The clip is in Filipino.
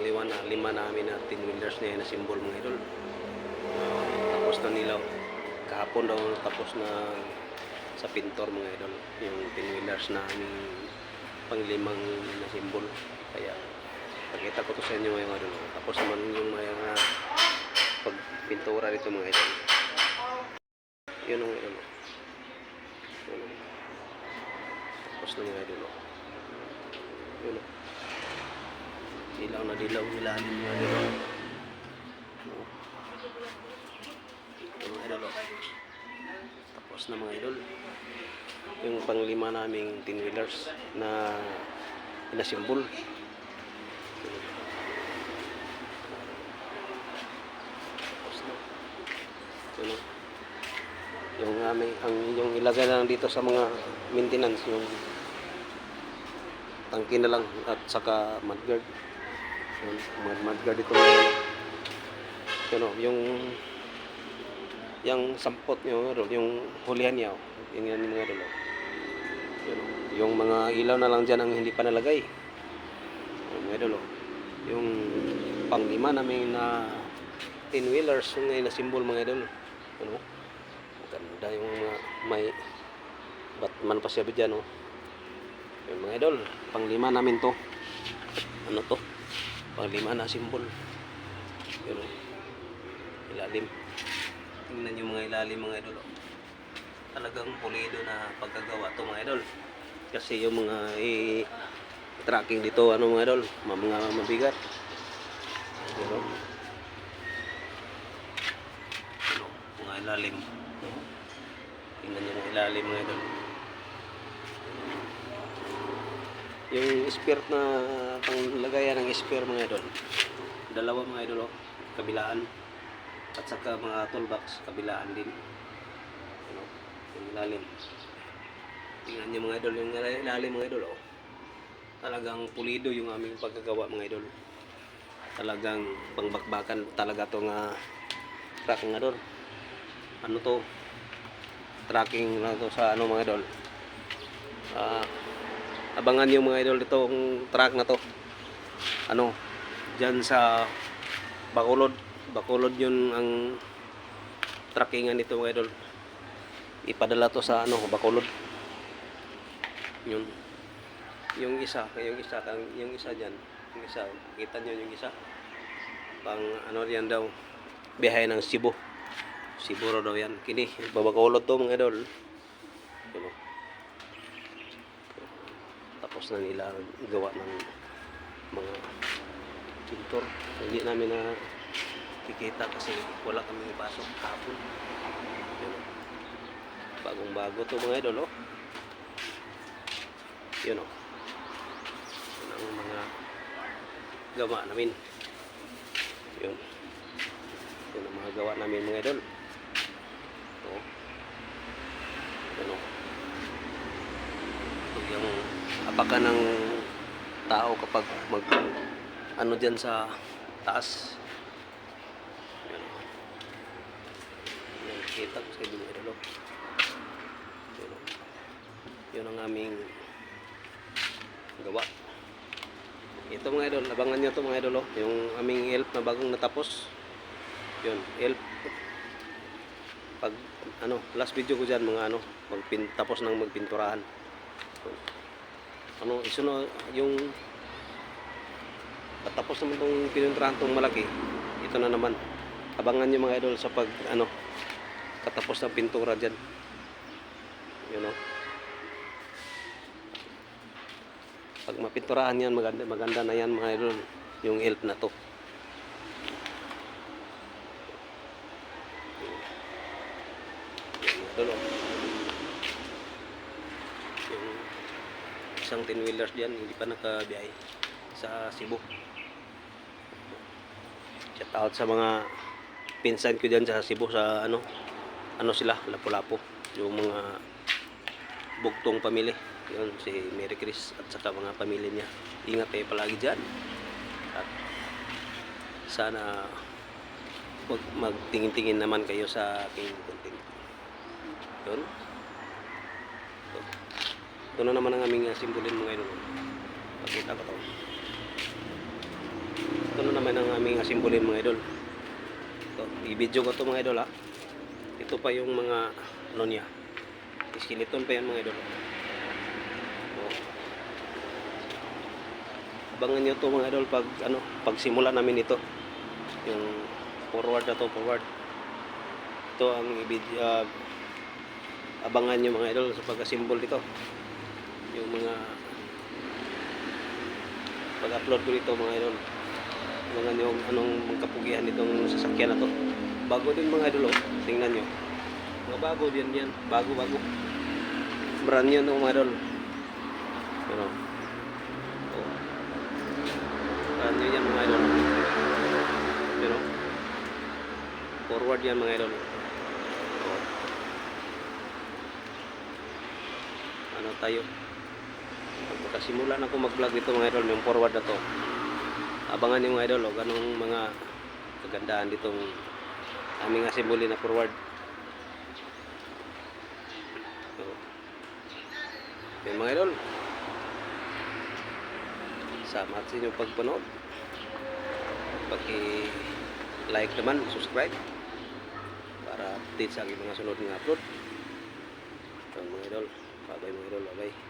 na pangliwa na lima namin na 10 wheelers na na simbol mga idol. Tapos na nilaw. Kahapon daw tapos na sa pintor mga idol. Yung 10 wheelers na aming panglimang na simbol. Kaya pakita ko to sa inyo ngayon idol. Tapos naman yung mga pagpintura nito mga idol. Yun ang idol. Ang tapos na mga idol. Yun o. Dilaw na dilaw nila din mga. Yung mga idol. o. Tapos na mga idol. Yung panglima naming 10 wheelers na inasimbol. Tapos na. Yun o. Yung aming, ang yung ilagay na lang dito sa mga maintenance, yung tangke na lang at saka mudguard. Yun, mud, mudguard ito na yun. Yun o, yung yung sampot nyo, yung hulihan niya, oh. yun yan yung mga idol. oh. Yun, oh. yung mga ilaw na lang dyan ang hindi pa nalagay. Yung mga oh. yung panglima namin na 10 wheelers yung ngayon na symbol mga idol. Ano? Ganda yung mga may Batman pa siya dyan, oh. Yung mga idol, panglima namin to. Ano to? Panglima na symbol. Yun, oh. Ilalim. Tingnan yung mga ilalim mga idol. Talagang pulido na pagkagawa to mga idol. Kasi yung mga i tracking dito ano mga idol, mga mabigat. Pero ano, mga ilalim. Tingnan yung mga ilalim mga idol. Yung spear na panglagayan ng spear mga idol. Dalawa mga idol oh, kabilaan. At saka mga toolbox kabilaan din. Ano, yung ilalim. Tingnan nyo mga idol yung ilalim mga idol oh. talagang pulido yung aming pagkagawa mga idol. Talagang pangbakbakan talaga to nga truck nga doon ano to? Tracking na to sa ano mga idol? Ah, abangan yung mga idol itong truck na to ano dyan sa Bacolod Bacolod yun ang trackingan nito mga idol. Ipadala to sa ano, Bacolod. Yun. Yung isa, yung isa, kang- yung isa diyan, yung isa, kita niyo yung isa. Pang ano yan daw, biyahe ng Cebu. Cebu daw yan. Kini, babacolod to mga idol. Yun, oh. Tapos na nila gawa ng mga pintor. Hindi namin na kikita kasi wala kami pasok hapon. Oh. Bagong bago to mga idol, oh. Yun, oh. Yun ang mga gawa namin. Yun. Yun ang mga gawa namin mga idol. Oh. Yun, oh. Ito yung apakan ng tao kapag mag ano dyan sa taas Yan. Yan, kita ko sa mga idolo. Yun, ang aming gawa. Ito mga idol, abangan nyo to mga idol. oh. Yung aming elf na bagong natapos. Yun, elf. Pag, ano, last video ko dyan mga ano, magpin, tapos ng magpinturahan. Ano, isunod, yung Patapos naman itong pinuntrahan itong malaki. Ito na naman. Abangan nyo mga idol sa pag, ano, katapos ng pintura dyan. You know. Pag mapinturahan yan, maganda, maganda na yan mga idol. Yung elf na to. Yan, mga idol, oh. Yung isang 10 wheelers dyan, hindi pa nakabiyahe sa Cebu. Shout out sa mga pinsan ko dyan sa Cebu sa ano ano sila Lapu-Lapu yung mga bugtong pamilya. Yun si Mary Chris at saka mga pamilya niya. Ingat kayo palagi dyan. At sana magtingin-tingin naman kayo sa aking content. Yun ito, na naman ang aming uh, simbolin mga idol pakita ko to ito na naman ang aming asimbolin mga idol. Ito, i-video ko to mga idol ha. Ito pa yung mga ano niya. Skeleton pa yan mga idol. Ito. Abangan nyo to mga idol pag ano, pag simula namin ito. Yung forward na to, forward. Ito ang i-video ah, abangan nyo mga idol sa pag-assemble dito. Yung mga pag-upload ko dito mga idol. Mga nyo anong magkapugihan nitong sasakyan na to. Bago din mga idol oh. tingnan nyo mga bago din yan. Bago bago. Brand new no mga idol. Pero oh. brand new yan mga idol. Pero forward yan mga idol. Oh. ano tayo Pagkasimula na ako mag-vlog dito mga idol, yung forward na to. Abangan yung mga idol, oh, ganong mga kagandahan ditong aming assembly na forward. So, yun mga idol. Salamat sa inyong pagpanood. Paki-like naman, subscribe para update sa aking mga sunod nga upload. So, mga idol, bye-bye mga idol, bye-bye.